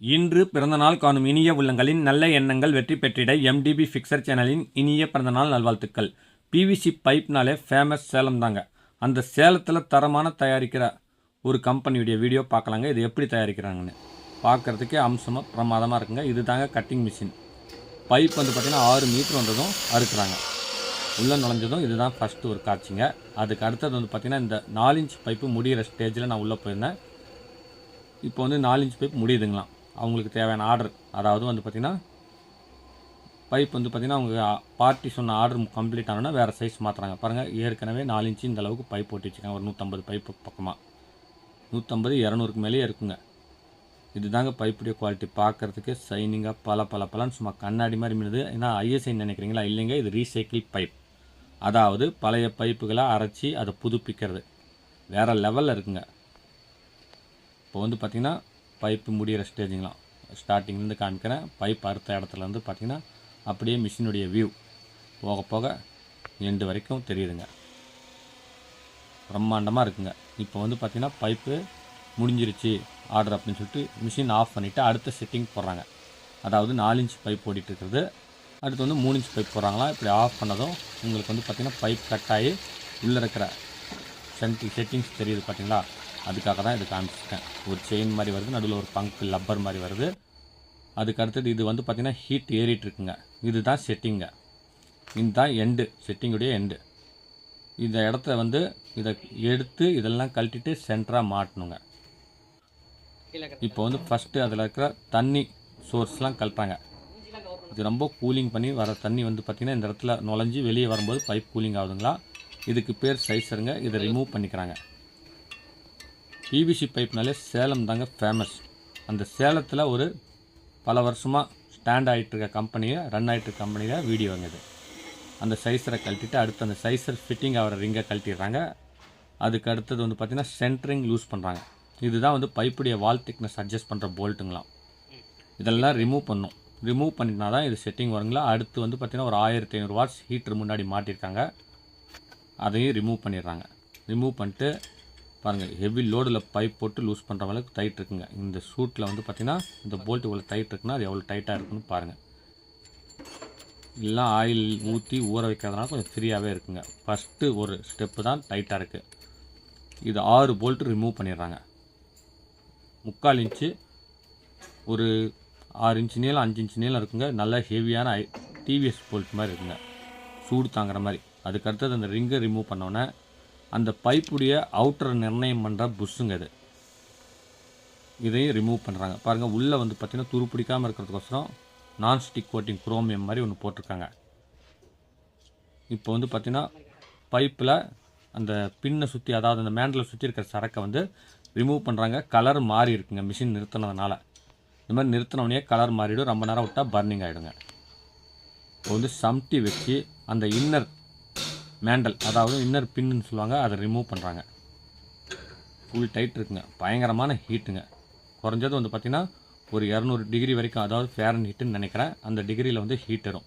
இன்று பிறந்தநாள் காணும் இனிய உள்ளங்களின் நல்ல எண்ணங்கள் வெற்றி பெற்றிட எம்டிபி ஃபிக்சர் சேனலின் இனிய பிறந்தநாள் நல்வாழ்த்துக்கள். பிவிசி பைப்னாலே ஃபேமஸ் சேலம் தாங்க. அந்த சேலத்தில் தரமான தயாரிக்கிற ஒரு கம்பெனியுடைய வீடியோ பார்க்கலாங்க. இது எப்படி தயாரிக்கிறாங்கன்னு. பார்க்குறதுக்கே அம்சமாக பிரமாதமாக இருக்குங்க. இது தாங்க கட்டிங் மிஷின் பைப் வந்து பார்த்திங்கன்னா ஆறு மீட்டர் வந்ததும் அறுக்கிறாங்க. உள்ளே நுழைஞ்சதும் இதுதான் ஃபஸ்ட்டு ஒரு காட்சிங்க. அதுக்கு அடுத்தது வந்து பார்த்திங்கன்னா இந்த நாலு இன்ச் பைப்பு முடிகிற ஸ்டேஜில் நான் உள்ளே போயிருந்தேன். இப்போ வந்து நாலு இன்ச் பைப் முடியுதுங்களாம். அவங்களுக்கு தேவையான ஆர்டர். அதாவது வந்து பார்த்திங்கன்னா பைப் வந்து பார்த்திங்கன்னா அவங்க பார்ட்டி சொன்ன ஆர்டர் கம்ப்ளீட் ஆனோன்னா வேறு சைஸ் மாற்றுறாங்க பாருங்கள் ஏற்கனவே நாலு இன்ச்சு இந்த அளவுக்கு பைப் போட்டு வச்சுருக்காங்க. ஒரு நூற்றம்பது பைப்பு பக்கமாக நூற்றம்பது இரநூறுக்கு மேலேயே இருக்குங்க. இதுதாங்க பைப்புடைய குவாலிட்டி பார்க்குறதுக்கு சைனிங்காக பல பல பலன்னு சும்மா கண்ணாடி மாதிரி மின்னுது. ஏன்னா ஐஎஸ்ஐ நினைக்கிறீங்களா? இல்லைங்க இது ரீசைக்கிள் பைப் அதாவது பழைய பைப்புகளை அரைச்சி அதை புதுப்பிக்கிறது. வேறு லெவலில் இருக்குங்க. இப்போ வந்து பார்த்திங்கன்னா பைப்பு முடிகிற ஸ்டேஜுங்களாம். ஸ்டார்டிங்லேருந்து காமிக்கிறேன். பைப் அறுத்த இடத்துலேருந்து பார்த்திங்கன்னா அப்படியே மிஷினுடைய வியூ போக போக எண்டு வரைக்கும் தெரியுதுங்க. பிரம்மாண்டமாக இருக்குங்க. இப்போ வந்து பார்த்திங்கன்னா பைப்பு முடிஞ்சிருச்சு ஆர்டர் அப்படின்னு சொல்லிட்டு மிஷின் ஆஃப் பண்ணிவிட்டு அடுத்த செட்டிங் போடுறாங்க. அதாவது நாலு இன்ச் பைப் ஓடிட்டுருக்குறது. அடுத்து வந்து மூணு இன்ச் பைப் போடுறாங்களா? இப்படி ஆஃப் பண்ணதும் உங்களுக்கு வந்து பார்த்திங்கன்னா பைப் கட் ஆகி உள்ளே இருக்கிற சென்டி செட்டிங்ஸ் தெரியுது பார்த்தீங்களா? அதுக்காக தான் இது காமிச்சிட்டேன் ஒரு செயின் மாதிரி வருது நடுவில் ஒரு பங்க் லப்பர் மாதிரி வருது. அதுக்கு அடுத்தது இது வந்து பார்த்திங்கன்னா ஹீட் ஏறிட்டுருக்குங்க இதுதான் செட்டிங்க இதுதான் எண்டு செட்டிங்குடைய எண்டு இந்த இடத்த வந்து இதை எடுத்து இதெல்லாம் கழட்டிட்டு சென்டராக மாட்டணுங்க. இப்போ வந்து ஃபஸ்ட்டு அதில் இருக்கிற தண்ணி சோர்ஸ்லாம் கழட்டுறாங்க இது ரொம்ப கூலிங் பண்ணி வர தண்ணி வந்து பார்த்திங்கன்னா இந்த இடத்துல நுழைஞ்சி வெளியே வரும்போது பைப் கூலிங் ஆகுதுங்களா? இதுக்கு பேர் சைஸருங்க இதை ரிமூவ் பண்ணிக்கிறாங்க. பிவிசி பைப்னாலே சேலம் தாங்க ஃபேமஸ் அந்த சேலத்தில் ஒரு பல வருஷமாக ஸ்டாண்ட் ஆகிட்டு இருக்க கம்பெனியை ரன் ஆகிட்டு இருக்க கம்பெனியில் வீடியோங்க இது அந்த சைஸரை கழட்டிட்டு அடுத்து அந்த சைஸர் ஃபிட்டிங் ஆகிற ரிங்கை கழட்டிடுறாங்க. அதுக்கு அடுத்தது வந்து பார்த்திங்கன்னா சென்ட்ரிங் யூஸ் பண்ணுறாங்க இதுதான் வந்து பைப்புடைய வால் திக்னஸ் அட்ஜஸ்ட் பண்ணுற போல்ட்டுங்களாம் இதெல்லாம் ரிமூவ் பண்ணும். ரிமூவ் பண்ணினா தான் இது செட்டிங் வருங்களா? அடுத்து வந்து பார்த்திங்கன்னா ஒரு ஆயிரத்தி ஐநூறு வாட்ஸ் ஹீட்டர் முன்னாடி மாட்டியிருக்காங்க அதையும் ரிமூவ் பண்ணிடுறாங்க. ரிமூவ் பண்ணிட்டு பாருங்கள் ஹெவி லோடில் பைப் போட்டு லூஸ் பண்ணுற அளவுக்கு டைட் இருக்குங்க. இந்த ஷூட்டில் வந்து பார்த்திங்கன்னா இந்த போல்ட் இவ்வளோ டைட் இருக்குன்னா அது எவ்வளோ டைட்டாக இருக்குன்னு பாருங்கள் எல்லாம் ஆயில் ஊற்றி ஊற வைக்கிறதுனால கொஞ்சம் ஃப்ரீயாகவே இருக்குங்க. ஃபஸ்ட்டு ஒரு ஸ்டெப்பு தான் டைட்டாக இருக்குது இது ஆறு போல்ட்டு ரிமூவ் பண்ணிடுறாங்க. முக்கால் இன்ச்சு ஒரு ஆறு இன்ச்சு நீளம் அஞ்சு இன்ச்சு நீளம் இருக்குங்க. நல்லா ஹெவியான ஐ டிவிஎஸ் போல்ட் மாதிரி இருக்குங்க. சூடு தாங்குற மாதிரி. அதுக்கடுத்தது அந்த ரிங்கை ரிமூவ் பண்ணோன்னே அந்த பைப்புடைய அவுட்டரை நிர்ணயம் பண்ணுற புஷ்ஷுங்க இது. இதையும் ரிமூவ் பண்ணுறாங்க பாருங்கள் உள்ளே வந்து பார்த்திங்கன்னா துரு பிடிக்காமல் இருக்கிறதுக்கோசரம் நான்ஸ்டிக் கோட்டிங் குரோமியம் மாதிரி ஒன்று போட்டிருக்காங்க. இப்போ வந்து பார்த்திங்கன்னா பைப்பில் அந்த பின்னை சுற்றி அதாவது அந்த மேண்டில் சுற்றி இருக்கிற சரக்கை வந்து ரிமூவ் பண்ணுறாங்க கலர் மாறி இருக்குங்க. மிஷின் நிறுத்தினதுனால. இந்த மாதிரி நிறுத்தினோடனே கலர் மாறிவிடும் ரொம்ப நேரம் விட்டால் பர்னிங் ஆகிடுங்க இப்போ வந்து சம்டி வச்சு அந்த இன்னர் மேண்டல் அதாவது இன்னர் பின்னு சொல்லுவாங்க அதை ரிமூவ் பண்ணுறாங்க ஃபுல் டைட் இருக்குங்க. பயங்கரமான ஹீட்டுங்க குறைஞ்சது வந்து பார்த்திங்கன்னா ஒரு இரநூறு டிகிரி வரைக்கும் அதாவது ஃபேரன் ஹீட்டுன்னு நினைக்கிறேன் அந்த டிகிரியில் வந்து ஹீட் வரும்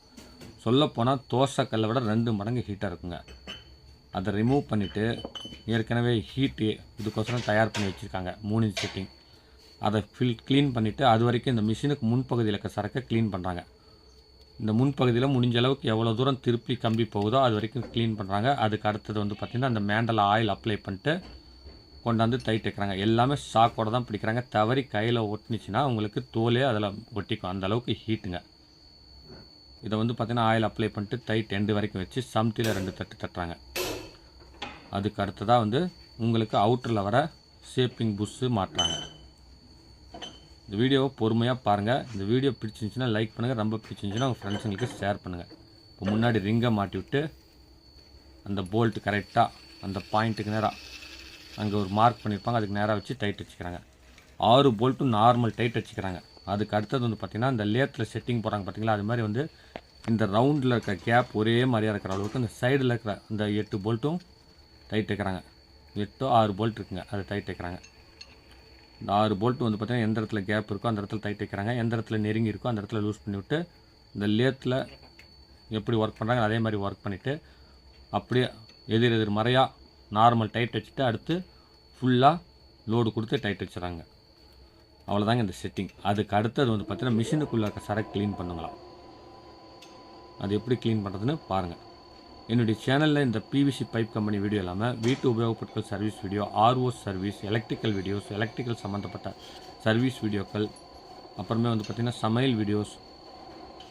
சொல்லப்போனால் தோசைக்கல்லை விட ரெண்டு மடங்கு ஹீட்டாக இருக்குங்க. அதை ரிமூவ் பண்ணிவிட்டு ஏற்கனவே ஹீட்டு இதுக்கோசரம் தயார் பண்ணி வச்சுருக்காங்க மூணு இன்ச் செட்டிங் அதை ஃபில் க்ளீன் பண்ணிவிட்டு அது வரைக்கும் இந்த மிஷினுக்கு முன்பகுதியில் இருக்க சரக்கை க்ளீன் பண்ணுறாங்க இந்த முன்பகுதியில் முடிஞ்ச அளவுக்கு எவ்வளோ தூரம் திருப்பி கம்பி போகுதோ அது வரைக்கும் க்ளீன் பண்ணுறாங்க அதுக்கு அடுத்தது வந்து பார்த்திங்கன்னா அந்த மேண்டல் ஆயில் அப்ளை பண்ணிட்டு கொண்டாந்து டைட் வைக்கிறாங்க. எல்லாமே ஷாக்கோட தான் பிடிக்கிறாங்க. தவறி கையில் ஒட்டுனுச்சுன்னா உங்களுக்கு தோலே அதில் ஒட்டிக்கும். அந்த அளவுக்கு ஹீட்டுங்க இதை வந்து பார்த்திங்கன்னா ஆயில் அப்ளை பண்ணிட்டு டைட் எண்டு வரைக்கும் வச்சு சம்தியில் ரெண்டு தட்டு தட்டுறாங்க. அதுக்கு அடுத்ததாக வந்து உங்களுக்கு அவுட்டரில் வர ஷேப்பிங் புஷ்ஷு மாட்டுறாங்க. இந்த வீடியோவை பொறுமையாக பாருங்கள் இந்த வீடியோ பிடிச்சிருந்துச்சுன்னா லைக் பண்ணுங்கள் ரொம்ப பிடிச்சிருந்துச்சுன்னா உங்கள் ஃப்ரெண்ட்ஸுங்களுக்கு ஷேர் பண்ணுங்கள் இப்போ முன்னாடி ரிங்கை மாட்டி விட்டு அந்த போல்ட்டு கரெக்டாக அந்த பாயிண்ட்டுக்கு நேராக அங்கே ஒரு மார்க் பண்ணியிருப்பாங்க அதுக்கு நேராக வச்சு டைட் வச்சுக்கிறாங்க. ஆறு போல்ட்டும் நார்மல் டைட் வச்சுக்கிறாங்க. அதுக்கு அடுத்தது வந்து பார்த்திங்கன்னா இந்த லேத்தில் செட்டிங் போகிறாங்க பார்த்திங்களா அது மாதிரி வந்து இந்த ரவுண்டில் இருக்கிற கேப் ஒரே மாதிரியாக இருக்கிற அளவுக்கு இந்த சைடில் இருக்கிற அந்த எட்டு போல்ட்டும் டைட் வைக்கிறாங்க. எட்டோ ஆறு போல்ட் இருக்குங்க. அதை டைட் வைக்கிறாங்க. ஆறு போல்ட் வந்து பார்த்திங்கன்னா எந்த இடத்துல கேப் இருக்கோ அந்த இடத்துல டைட் வைக்கிறாங்க. எந்த இடத்துல நெருங்கி இருக்கோ அந்த இடத்துல லூஸ் பண்ணிவிட்டு இந்த லேத்தில் எப்படி ஒர்க் பண்ணுறாங்க அதே மாதிரி ஒர்க் பண்ணிவிட்டு அப்படியே எதிர் எதிர் மறையாக நார்மல் டைட் வச்சுட்டு அடுத்து ஃபுல்லாக லோடு கொடுத்து டைட் வச்சுறாங்க. அவ்வளோதாங்க இந்த செட்டிங் அதுக்கு அடுத்தது வந்து பார்த்திங்கன்னா மிஷினுக்குள்ளே இருக்க சரக்கு க்ளீன் பண்ணுங்களாம். அது எப்படி க்ளீன் பண்ணுறதுன்னு பாருங்கள் என்னுடைய சேனலில் இந்த பிவிசி பைப் கம்பெனி வீடியோ இல்லாமல் வீட்டு உபயோகப்பொருட்கள் service video RO service electrical videos electrical சம்மந்தப்பட்ட சர்வீஸ் வீடியோக்கள் அப்புறமே வந்து பார்த்திங்கன்னா சமையல் வீடியோஸ்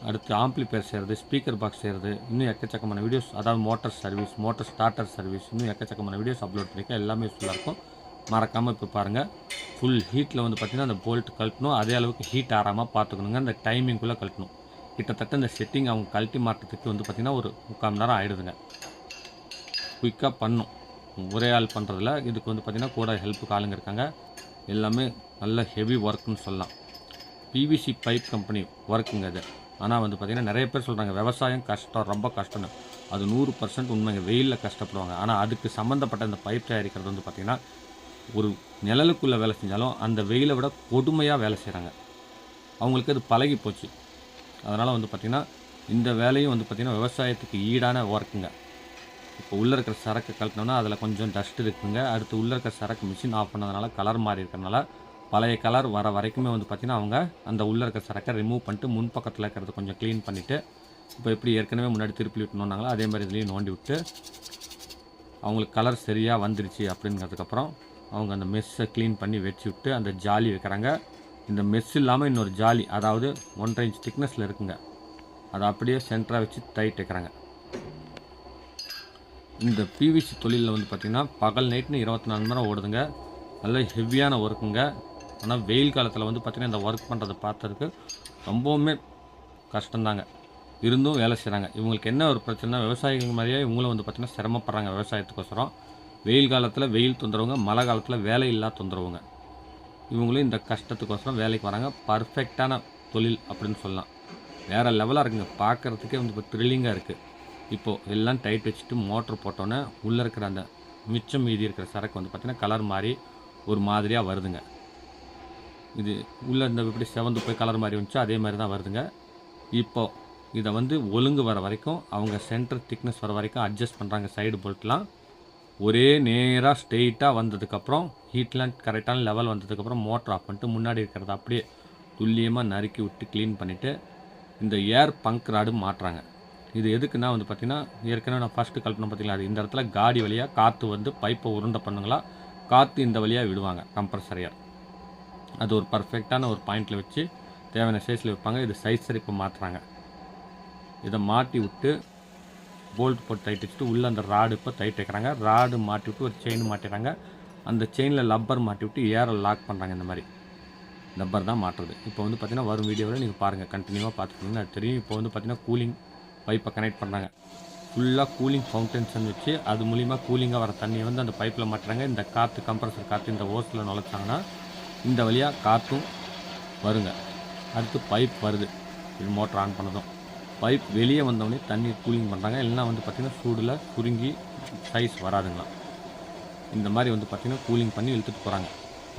அடுத்து ஆம்ப்ளிஃபயர் செய்கிறது ஸ்பீக்கர் பாக்ஸ் செய்கிறது இன்னும் எக்கச்சக்கமான வீடியோஸ் அதாவது motor service motor starter service இன்னும் எக்கச்சக்கமான வீடியோஸ் அப்லோட் பண்ணியிருக்கேன் எல்லாமே யூஸ்ஃபுல்லாக இருக்கும். மறக்காமல் இப்போ பாருங்கள் ஃபுல் ஹீட்டில் வந்து பார்த்திங்கன்னா அந்த போல்ட் கழட்டணும். அதே அளவுக்கு ஹீட் ஆறாமல் பார்த்துக்கணுங்க. அந்த டைமிங்குள்ளே கழட்டணும். கிட்டத்தட்ட இந்த செட்டிங் அவங்க கழட்டி மாற்றத்துக்கு வந்து பார்த்திங்கன்னா ஒரு முக்கால் மணி நேரம் ஆகிடுதுங்க குயிக்காக பண்ணும். ஒரே ஆள் பண்ணுறதுல இதுக்கு வந்து பார்த்திங்கன்னா கூட ஹெல்ப்புக்கு ஆளுங்க இருக்காங்க. எல்லாமே நல்ல ஹெவி ஒர்க்குன்னு சொல்லலாம். பிவிசி பைப் கம்பெனி ஒர்க்குங்க அது ஆனால் வந்து பார்த்திங்கன்னா நிறைய பேர் சொல்கிறாங்க விவசாயம் கஷ்டம் ரொம்ப கஷ்டம்னு. அது நூறு பர்சன்ட் உண்மைங்க. வெயிலில் கஷ்டப்படுவாங்க. ஆனால் அதுக்கு சம்மந்தப்பட்ட இந்த பைப் தயாரிக்கிறது வந்து பார்த்திங்கன்னா ஒரு நிழலுக்குள்ளே வேலை செஞ்சாலும் அந்த வெயிலை விட கொடுமையாக வேலை செய்கிறாங்க அவங்களுக்கு அது பழகி போச்சு அதனால் வந்து பார்த்திங்கன்னா இந்த வேலையும் வந்து பார்த்திங்கன்னா விவசாயத்துக்கு ஈடான ஒர்க்குங்க இப்போ உள்ளே இருக்கிற சரக்கு கழட்டினோம்னா அதில் கொஞ்சம் டஸ்ட் இருக்குங்க. அடுத்து உள்ளே இருக்கிற சரக்கு மிஷின் ஆஃப் பண்ணதுனால கலர் மாறி இருக்கிறனால பழைய கலர் வர வரைக்குமே வந்து பார்த்திங்கன்னா அவங்க அந்த உள்ளே இருக்கிற சரக்கை ரிமூவ் பண்ணிட்டு முன் பக்கத்தில் இருக்கிறத கொஞ்சம் க்ளீன் பண்ணிவிட்டு இப்போ எப்படி ஏற்கனவே முன்னாடி திருப்பி விட்டுனோன்னாங்களோ அதே மாதிரி இதுலேயும் நோண்டி விட்டு அவங்களுக்கு கலர் சரியாக வந்துருச்சு அப்படிங்கிறதுக்கப்புறம் அவங்க அந்த மெஸ்ஸை க்ளீன் பண்ணி வச்சு விட்டு அந்த ஜாலி வைக்கிறாங்க. இந்த மெஸ் இல்லாமல் இன்னொரு ஜாலி அதாவது ஒன்றரை இன்ச் திக்னஸில் இருக்குங்க. அதை அப்படியே சென்டராக வச்சு டைட் வைக்கிறாங்க. இந்த பிவிசி தொழிலில் வந்து பார்த்திங்கன்னா பகல் நைட்னு இருபத்தி நாலு மணி நேரம் ஓடுதுங்க. நல்ல ஹெவியான ஒர்க்குங்க ஆனால் வெயில் காலத்தில் வந்து பார்த்திங்கன்னா இந்த ஒர்க் பண்ணுறதை பார்த்ததுக்கு ரொம்பவுமே கஷ்டம்தாங்க. இருந்தும் வேலை செய்கிறாங்க இவங்களுக்கு என்ன ஒரு பிரச்சனை விவசாயிகள் மாதிரியே இவங்களும் வந்து பார்த்திங்கன்னா சிரமப்படுறாங்க விவசாயத்துக்கோசரம். வெயில் காலத்தில் வெயில் தொந்தரவுங்க மழை காலத்தில் வேலை இல்லா தொந்தரவுங்க. இவங்களும் இந்த கஷ்டத்துக்கோசரம் வேலைக்கு வராங்க. பர்ஃபெக்டான தொழில் அப்படின்னு சொல்லலாம். வேறு லெவலாக இருக்குங்க. பார்க்குறதுக்கே வந்து இப்போ த்ரில்லிங்காக இருக்குது இப்போது எல்லாம் டைட் வச்சுட்டு மோட்ரு போட்டோன்னே உள்ளே இருக்கிற அந்த மிச்சம் மீதி இருக்கிற சரக்கு வந்து பார்த்திங்கன்னா கலர் மாதிரி ஒரு மாதிரியாக வருதுங்க. இது உள்ளே இந்த இப்படி செவந்து போய் கலர் மாதிரி வந்துச்சோ அதே மாதிரி தான் வருதுங்க. இப்போ இதை வந்து ஒழுங்கு வர வரைக்கும் அவங்க சென்டர் திக்னஸ் வர வரைக்கும் அட்ஜஸ்ட் பண்ணுறாங்க சைடு போல்ட்லாம் ஒரே நேராக ஸ்ட்ரெயிட்டாக வந்ததுக்கப்புறம் ஹீட்லாம் கரெக்டான லெவல் வந்ததுக்கப்புறம் மோட்டர் ஆஃப் பண்ணிட்டு முன்னாடி இருக்கிறத அப்படியே துல்லியமாக நறுக்கி விட்டு க்ளீன் பண்ணிவிட்டு இந்த ஏர் பங்க் ராடு மாட்டுறாங்க இது எதுக்குன்னா வந்து பார்த்திங்கன்னா ஏற்கனவே நான் ஃபஸ்ட்டு கல்பனை பார்த்தீங்களா? அது இந்த இடத்துல காடி வழியாக காற்று வந்து பைப்பை உருண்டை பண்ணுங்களா? காற்று இந்த வழியாக விடுவாங்க கம்ப்ரஸரியாக அது ஒரு பர்ஃபெக்டான ஒரு பாயிண்டில் வச்சு தேவையான சைஸில் வைப்பாங்க. இது சைஸ் சரிப்பு மாற்றுறாங்க இதை மாட்டி விட்டு போல்ட் போட்டு டைட் வச்சுட்டு உள்ளே அந்த ராடு இப்போ டைட் வைக்கிறாங்க. ராடு மாட்டி விட்டு ஒரு செயின் மாட்டிடுறாங்க. அந்த செயினில் லப்பர் மாட்டி விட்டு ஏரை லாக் பண்ணுறாங்க இந்த மாதிரி. லப்பர் தான் மாட்டுறது. இப்போ வந்து பார்த்தீங்கன்னா வரும் வீடியோவில் நீங்கள் பாருங்கள் கண்டினியூவாக பார்த்துக்கோங்க அது தெரியும். இப்போ வந்து பார்த்தீங்கன்னா கூலிங் பைப்பை கனெக்ட் பண்ணுறாங்க ஃபுல்லாக கூலிங் ஃபவுண்டன்ஸ் வச்சு அது மூலிமா கூலிங்காக வர தண்ணியை வந்து அந்த பைப்பில் மாட்டுறாங்க. இந்த காற்று கம்ப்ரஸர் காற்று இந்த ஓஸில் நுழைச்சாங்கன்னா இந்த வழியாக காற்றும் வருங்க. அடுத்து பைப் வருது. இது மோட்டர் ஆன் பண்ணதும். பைப் வெளியே வந்தவொடனே தண்ணி கூலிங் பண்ணுறாங்க இல்லைன்னா வந்து பார்த்திங்கன்னா சூடில் சுருங்கி சைஸ் வராதுங்களாம். இந்த மாதிரி வந்து பார்த்திங்கன்னா கூலிங் பண்ணி இழுத்துட்டு போகிறாங்க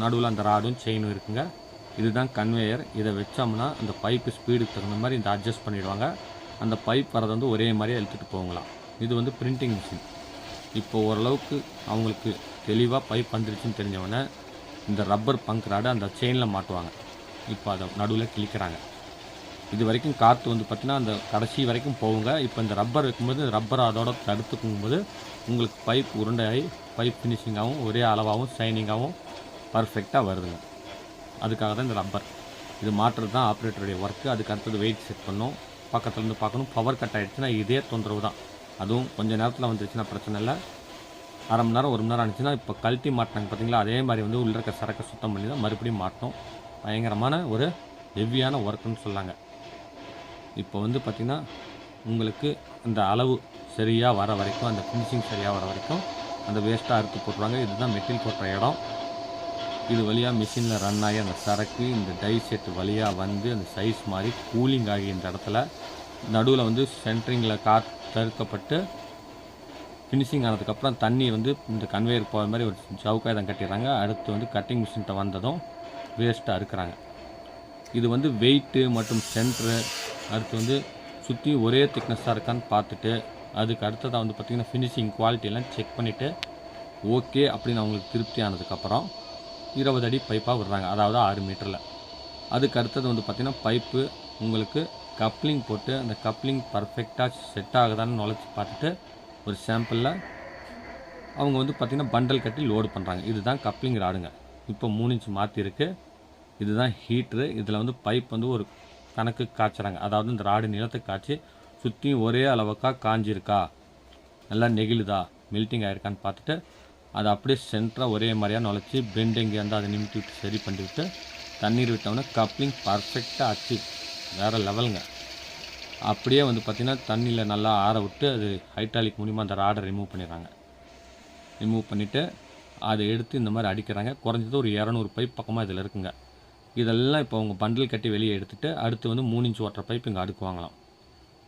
நடுவில் அந்த ராடும் செயினும் இருக்குங்க. இதுதான் கன்வேயர் இதை வச்சோம்னா அந்த பைப்பு ஸ்பீடுக்கு தகுந்த மாதிரி இந்த அட்ஜஸ்ட் பண்ணிடுவாங்க. அந்த பைப் வரதை வந்து ஒரே மாதிரியே இழுத்துட்டு போகலாம். இது வந்து பிரிண்டிங் மிஷின் இப்போ ஓரளவுக்கு அவங்களுக்கு தெளிவாக பைப் வந்துருச்சுன்னு தெரிஞ்சவொடனே இந்த ரப்பர் பங்க் ராடு அந்த செயினில் மாட்டுவாங்க. இப்போ அதை நடுவில் கிழிக்கிறாங்க. இது வரைக்கும் காற்று வந்து பார்த்திங்கன்னா அந்த கடைசி வரைக்கும் போகுங்க. இப்போ இந்த ரப்பர் வைக்கும்போது ரப்பர் அதோட தடுத்துக்கும்போது உங்களுக்கு பைப் உருண்டையாகி பைப் ஃபினிஷிங்காகவும் ஒரே அளவாகவும் ஷைனிங்காகவும் பர்ஃபெக்டாக வருதுங்க. அதுக்காக தான் இந்த ரப்பர். இது மாற்றுறது தான் ஆப்ரேட்டருடைய ஒர்க்கு அதுக்கு அடுத்தது வெயிட் செட் பண்ணும். பக்கத்துலேருந்து பார்க்கணும். பவர் கட் ஆகிடுச்சுன்னா இதே தொந்தரவு தான். அதுவும் கொஞ்சம் நேரத்தில் வந்துருச்சுன்னா பிரச்சனை இல்லை. அரை மணி நேரம் ஒரு மணி நேரம் ஆனிச்சுன்னா இப்போ கழட்டி மாட்டினாங்க பார்த்தீங்களா அதே மாதிரி வந்து உள்ள இருக்க சரக்கை சுத்தம் பண்ணி தான் மறுபடியும் மாட்டோம் பயங்கரமான ஒரு ஹெவியான ஒர்க்குன்னு சொல்லாங்க. இப்போ வந்து பார்த்திங்கன்னா உங்களுக்கு அந்த அளவு சரியாக வர வரைக்கும் அந்த ஃபினிஷிங் சரியாக வர வரைக்கும் அந்த வேஸ்ட்டாக அறுத்து போட்டுருவாங்க. இதுதான் மெட்டில் போட்டுற இடம். இது வழியாக மிஷினில் ரன் ஆகி அந்த சரக்கு இந்த டை செட் வழியாக வந்து அந்த சைஸ் மாதிரி கூலிங் ஆகி இந்த இடத்துல நடுவில் வந்து சென்ட்ரிங்கில் காத் தடுக்கப்பட்டு ஃபினிஷிங் ஆனதுக்கப்புறம் தண்ணி வந்து இந்த கன்வேயர் போகிற மாதிரி ஒரு சவுக்காயுதம் கட்டிடுறாங்க. அடுத்து வந்து கட்டிங் மிஷின்கிட்ட வந்ததும் வேஸ்ட்டாக இருக்கிறாங்க இது வந்து வெயிட்டு மற்றும் சென்ட்ரு அடுத்து வந்து சுற்றி ஒரே திக்னஸ்ஸாக இருக்கான்னு பார்த்துட்டு அதுக்கு அடுத்ததாக வந்து பார்த்திங்கன்னா ஃபினிஷிங் குவாலிட்டியெல்லாம் செக் பண்ணிவிட்டு ஓகே அப்படின்னு அவங்களுக்கு திருப்தி ஆனதுக்கப்புறம் இருபது அடி பைப்பாக விடுறாங்க. அதாவது ஆறு மீட்டரில் அதுக்கு அடுத்தது வந்து பார்த்திங்கன்னா பைப்பு உங்களுக்கு கப்ளிங் போட்டு அந்த கப்ளிங் பர்ஃபெக்டாக செட் ஆகுதான்னு நுழைச்சி பார்த்துட்டு ஒரு சாம்பிளில் அவங்க வந்து பார்த்திங்கன்னா பண்டல் கட்டி லோடு பண்ணுறாங்க இதுதான் கப்ளிங் ராடுங்க இப்போ மூணு இன்ச் மாற்றிருக்கு இதுதான் ஹீட்ரு இதில் வந்து பைப் வந்து ஒரு கணக்கு காய்ச்சுறாங்க. அதாவது இந்த ராடு நிலத்தை காய்ச்சி சுற்றியும் ஒரே அளவுக்காக காஞ்சிருக்கா? நல்லா நெகிழுதா? மெல்ட்டிங் ஆகிருக்கான்னு பார்த்துட்டு அதை அப்படியே சென்டராக ஒரே மாதிரியாக நுழைச்சி பெண்ட் எங்கே அதை நிமித்தி விட்டு சரி பண்ணி விட்டு தண்ணீர் விட்டோம்னா கப்ளிங் பர்ஃபெக்டாக ஆச்சு. வேறு லெவலுங்க அப்படியே வந்து பார்த்திங்கன்னா தண்ணியில் நல்லா ஆற விட்டு அது ஹைட்ராலிக் மூலிமா அந்த ராடை ரிமூவ் பண்ணிடுறாங்க. ரிமூவ் பண்ணிவிட்டு அதை எடுத்து இந்த மாதிரி அடிக்கிறாங்க. குறைஞ்சது ஒரு இரநூறு பைப் பக்கமாக இதில் இருக்குங்க. இதெல்லாம் இப்போ அவங்க பண்டில் கட்டி வெளியே எடுத்துகிட்டு அடுத்து வந்து மூணு இன்ச் ஓட்டுற பைப் இங்கே அடுக்குவாங்களாம்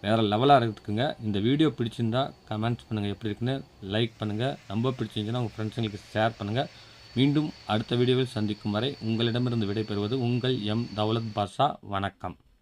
வேறு லெவலாக இருக்குங்க. இந்த வீடியோ பிடிச்சிருந்தா கமெண்ட்ஸ் பண்ணுங்கள் எப்படி இருக்குன்னு லைக் பண்ணுங்கள் ரொம்ப பிடிச்சிருந்துச்சுன்னா உங்கள் ஃப்ரெண்ட்ஸுங்களுக்கு ஷேர் பண்ணுங்கள் மீண்டும் அடுத்த வீடியோவில் சந்திக்கும் வரை உங்களிடமிருந்து விடைபெறுவது உங்கள் எம் தௌலத் பாஷா. வணக்கம்.